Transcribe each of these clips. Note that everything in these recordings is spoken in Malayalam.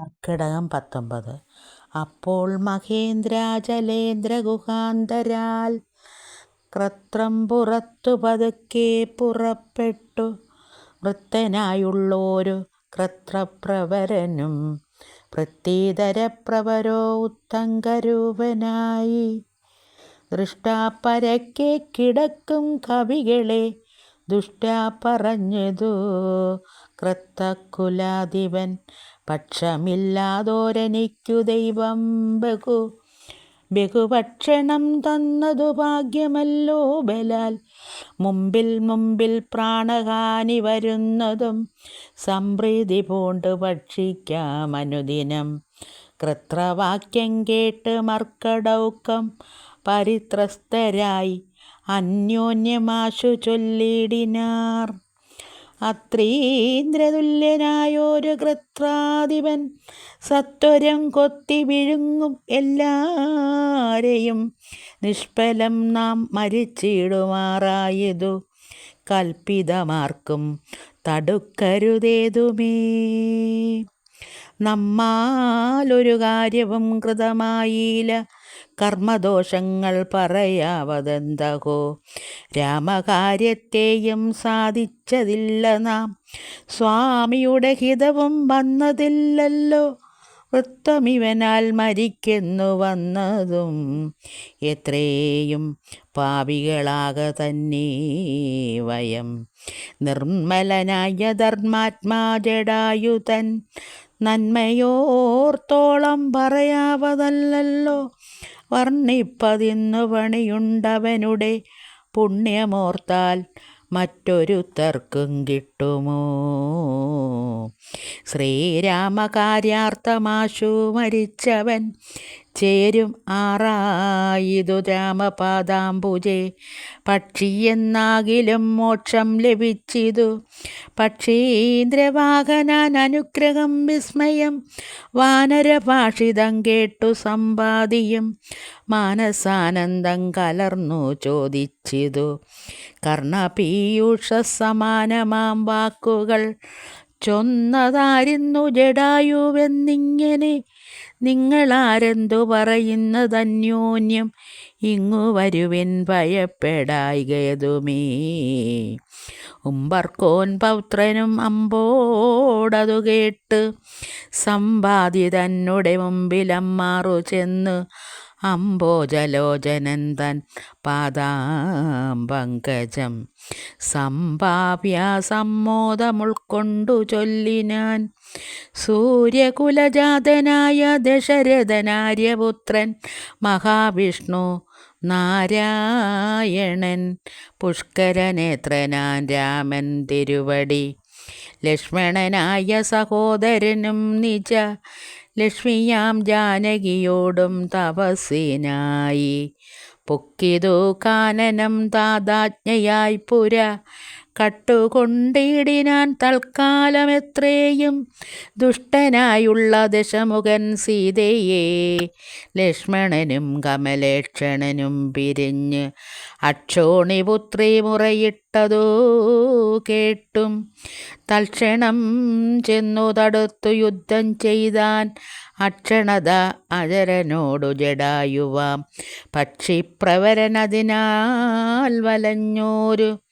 കർക്കിടകം പത്തൊമ്പത്. അപ്പോൾ മഹേന്ദ്രാചലേന്ദ്ര ഗുഹാന്തരാൽ ക്രത്രം പുറത്തു പതുക്കെ പുറപ്പെട്ടു. വൃത്തനായുള്ളോരു ക്രത്രപ്രവരനും പ്രവരോ ഉത്തങ്കരൂപനായി ദൃഷ്ടാപ്പരക്കെ കിടക്കും കവികളെ ദുഷ്ടാ പറഞ്ഞതു ക്രത്തക്കുലാധിപൻ പക്ഷമില്ലാതോരനിക്കു ദൈവം ബഹു. ബഹുഭക്ഷണം തന്നതു ഭാഗ്യമല്ലോ ബലാൽ. മുമ്പിൽ മുമ്പിൽ പ്രാണഹാനി വരുന്നതും സംപ്രീതി പൂണ്ട് ഭക്ഷിക്കാം അനുദിനം. കൃത്രവാക്യം കേട്ട് മർക്കടൗക്കം പരിത്രസ്തരായി അന്യോന്യമാശു ചൊല്ലിടിനാർ. അത്രീന്ദ്രതുല്യനായൊരു കൃത്രാധിപൻ സത്വരം കൊത്തി വിഴുങ്ങും എല്ലാരെയും. നിഷ്ഫലം നാം മരിച്ചിടുമാറായതു കൽപ്പിതമാർക്കും തടുക്കരുതേതുമേ. നമ്മാലൊരു കാര്യവും കൃതമായില്ല. കർമ്മദോഷങ്ങൾ പറയാവതെന്തകോ? രാമകാര്യത്തെയും സാധിച്ചതില്ല നാം. സ്വാമിയുടെ ഹിതവും വന്നതില്ലല്ലോ. വൃത്തമിവനാൽ മരിക്കുന്നു വന്നതും എത്രയും പാപികളാക തന്നെ വയം. നിർമ്മലനായ ധർമാത്മാ ജടായുതൻ നന്മയോർത്തോളം പറയാവതല്ലോ വർണിപ്പതിന്നു പണിയുണ്ടവനുടെ പുണ്യമോർത്താൽ മറ്റൊരു മറ്റൊരുത്തർക്കും കിട്ടുമോ? ശ്രീരാമകാര്യാർത്ഥമാശു മരിച്ചവൻ ചേരും ആറായിതു രാമപാദാംബുജേ. പക്ഷിയെന്നാകിലും മോക്ഷം ലഭിച്ചിതു. പക്ഷീന്ദ്രവാഹനാൻ അനുഗ്രഹം വിസ്മയം. വാനരഭാഷിതം കേട്ടു സമ്പാദിയും. മാനസാനന്ദം കലർന്നു ചോദിച്ചിതു. കർണപീയൂഷ സമാനമാം വാക്കുകൾ. ചൊന്നതായിരുന്നു ജഡായുവെന്നിങ്ങനെ നിങ്ങളാരെന്തു പറയുന്നതന്യോന്യം ഇങ്ങു വരുവിൻ ഭയപ്പെടായികതുമേ. ഉമ്പർക്കോൻ പൗത്രനും അമ്പോടതു കേട്ട് സമ്പാദിതന്നുടെ മുമ്പിലമ്മാറു ചെന്ന് അംബോജലോചനൻ പാദാമ്പങ്കജം സമ്പാവ്യ സമ്മോദമുൾക്കൊണ്ടു ചൊല്ലിനാൻ സൂര്യകുലജാതനായ ദശരഥനാര്യപുത്രൻ മഹാവിഷ്ണു നാരായണൻ പുഷ്കരനേത്രനാൻ രാമൻ തിരുവടി. ലക്ഷ്മണനായ സഹോദരനും നിജ ലക്ഷ്മിയാം ജാനകിയോടും തപസ്സിനായി. പൊക്കിതു കാനനം താതാജ്ഞയായി പുര. കട്ടുകൊണ്ടിടിനാൻ തൽക്കാലമെത്രയും ദുഷ്ടനായുള്ള ദശമുഖൻ സീതയെ ലക്ഷ്മണനും കമലേക്ഷണനും പിരിഞ്ഞ് അക്ഷോണിപുത്രി മുറയിട്ടതോ കേട്ടും തൽക്ഷണം ചെന്നു തടുത്തു യുദ്ധം ചെയ്താൻ അക്ഷണത അജരനോടു ജടായുവാം പക്ഷിപ്രവരനതിനാൽ വലഞ്ഞോരു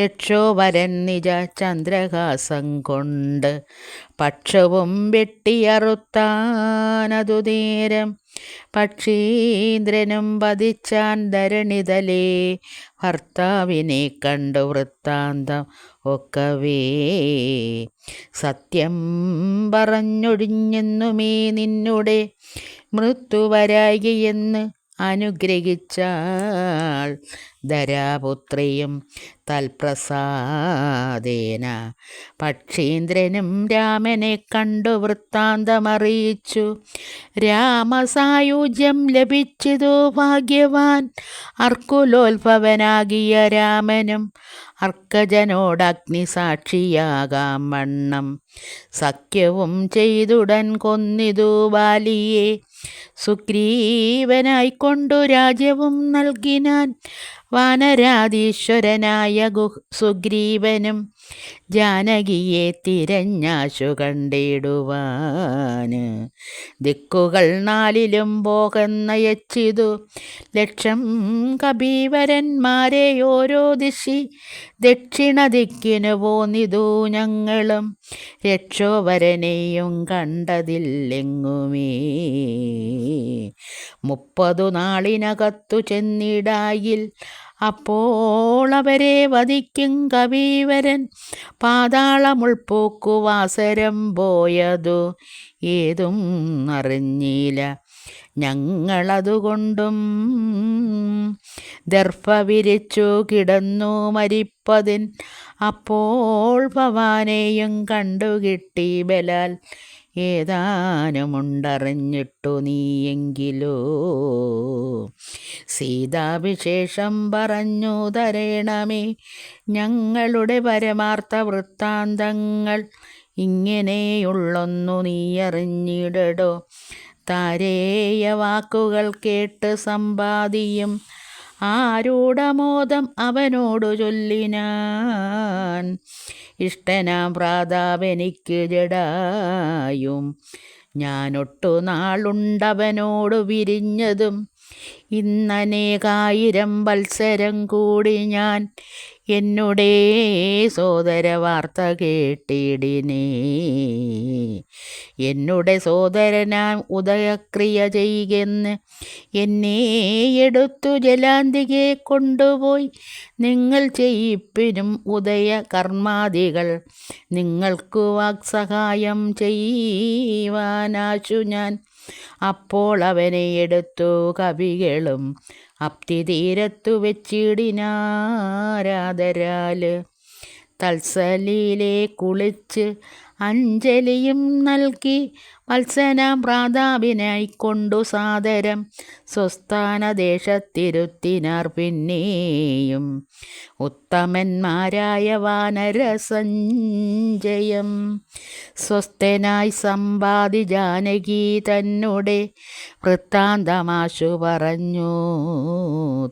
രക്ഷോവരൻ നിജ ചന്ദ്രഹാസം കൊണ്ട് പക്ഷവും വെട്ടിയറുത്താനതു നേരം പക്ഷീന്ദ്രനും വധിച്ചാൻ ധരണിതലേ ഭർത്താവിനെ കണ്ടു വൃത്താന്തം ഒക്കവേ. സത്യം പറഞ്ഞൊഴിഞ്ഞെന്നുമേ നിന്നുടെ മൃത്യുവരായികയെന്ന് അനുഗ്രഹിച്ചാൾ. ധരാപുത്രിയും തൽപ്രസാദേന. പക്ഷീന്ദ്രനും രാമനെ കണ്ടു വൃത്താന്തമറിയിച്ചു. രാമസായുജ്യം ലഭിച്ചതു ഭാഗ്യവാൻ? അർക്കുലോത്ഭവനാകിയ രാമനും അർക്കജനോട് സാക്ഷിയാകാം വണ്ണം. സഖ്യവും ചെയ്തുടൻ കൊന്നിതു ബാലിയെ. സുഗ്രീവനായിക്കൊണ്ടു രാജ്യവും നൽകിനാൻ വാനരാധീശ്വരനായ ഗു സുഗ്രീവനും ജാനകിയെ തിരഞ്ഞാശു കണ്ടിടുവാന്. ദിക്കുകൾ നാലിലും പോകുന്നയച്ചിതു ലക്ഷം കബീവരന്മാരെ ഓരോ ദിശി ദക്ഷിണ ദിക്കിനു പോന്നിതു ഞങ്ങളും. രക്ഷോവരനെയും കണ്ടതില്ലെങ്ങുമേ? മുപ്പതു നാളിനകത്തു ചെന്നിടായിൽ അപ്പോൾ അവരെ വധിക്കും കവീവരൻ. പാതാളമുൾപ്പോക്കുവാസരം പോയതു ഏതും അറിഞ്ഞില്ല. ഞങ്ങളതുകൊണ്ടും ദർഭ വിരിച്ചു കിടന്നു മരിപ്പതിൻ. അപ്പോൾ ഭവാനെയും കണ്ടുകിട്ടി ബലാൽ. ഏതാനുമുണ്ടറിഞ്ഞിട്ടു നീയെങ്കിലോ? സീതാവിശേഷം പറഞ്ഞു തരേണമേ ഞങ്ങളുടെ പരമാർത്ഥ വൃത്താന്തങ്ങൾ ഇങ്ങനെയുള്ളൊന്നു നീയറിഞ്ഞിടടോ താരേയ വാക്കുകൾ കേട്ട് സമ്പാദിയും ആരൂഢമോദം അവനോടു ചൊല്ലിനാൻ. ഇഷ്ടനാം പ്രാതാവെനിക്ക് ജടായും ഞാനൊട്ടു നാളുണ്ടവനോടു വിരിഞ്ഞതും ഇന്നനേകായിരം വത്സരം കൂടി ഞാൻ എന്നുടേ സോദര വാർത്ത കേട്ടിടിനേ. എന്നുടെ സോദരനാം ഉദയക്രിയ ചെയ്യെന്ന് എന്നെ എടുത്തു ജലാന്തികെ കൊണ്ടുപോയി. നിങ്ങൾ ചെയ്യിപ്പിനും ഉദയ കർമാദികൾ നിങ്ങൾക്കു വാക്സഹായം ചെയ്യുവാനാശു ഞാൻ. അപ്പോൾ അവനെ എടുത്തു കവികളും അപ്തി തീരത്തു വെച്ചിടിനാരാധരാൽ തൽസലിയിലെ കുളിച്ച് അഞ്ജലിയും നൽകി വത്സനാം പ്രാതാപിനായിക്കൊണ്ടു സാദരം. സാദരം സ്വസ്ഥാനദേശത്തിരുത്തിനാർ പിന്നെയും ഉത്തമന്മാരായ വാനരസഞ്ജയം. സ്വസ്ഥനായി സമ്പാദി ജാനകി തന്നോടെ വൃത്താന്തമാശു പറഞ്ഞു.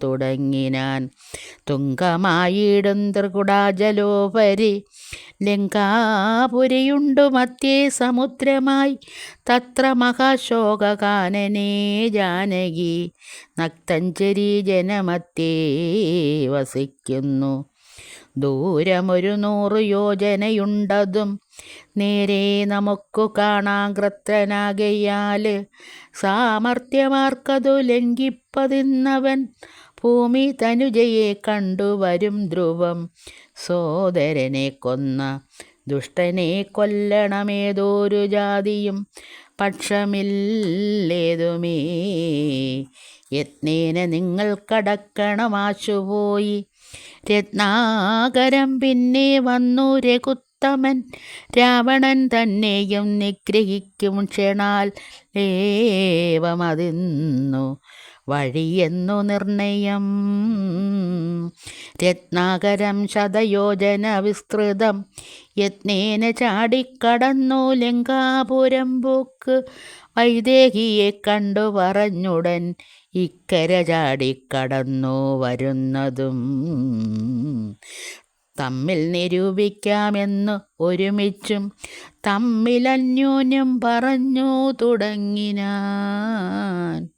തുടങ്ങിനാൻ തുങ്കമായിടും ത്രികുടാജലോപരി ലങ്കാപുരിയുണ്ടു മധ്യേ സമുദ്രമായി. തത്ര മഹാശോകാനനേ ജാനകി. നക്തഞ്ചരി ജനമത്യേ വസിക്കുന്നു. ദൂരമൊരു നൂറു യോജനയുണ്ടതും നേരെ നമുക്കു കാണാൻ കൃത്തനാകയാൽ സാമർഥ്യമാർക്കതു ലംഘിപ്പതിന്നവൻ ഭൂമി തനുജയെ കണ്ടുവരും ധ്രുവം സോദരനെ കൊന്ന ദുഷ്ടനെ കൊല്ലണമേതോരു ജാതിയും പക്ഷമില്ലേതുമേ. യത്നേന നിങ്ങൾ കടക്കണമാശുപോയി രത്നാകരം പിന്നെ വന്നു രഘുത്തമൻ. രാവണൻ തന്നെയും നിഗ്രഹിക്കും ക്ഷണാൽ ഏവമതിന്നു വഴിയെന്നു നിർണയം. രത്നാകരം ശതയോജന വിസ്തൃതം. യത്നേന ചാടിക്കടന്നു ലങ്കാപുരം പൂക്ക്. വൈദേഹിയെ കണ്ടു പറഞ്ഞുടൻ ഇക്കര ചാടിക്കടന്നു വരുന്നതും. തമ്മിൽ നിരൂപിക്കാമെന്ന് ഒരുമിച്ചും തമ്മിലന്യോന്യം പറഞ്ഞു തുടങ്ങിനാൻ.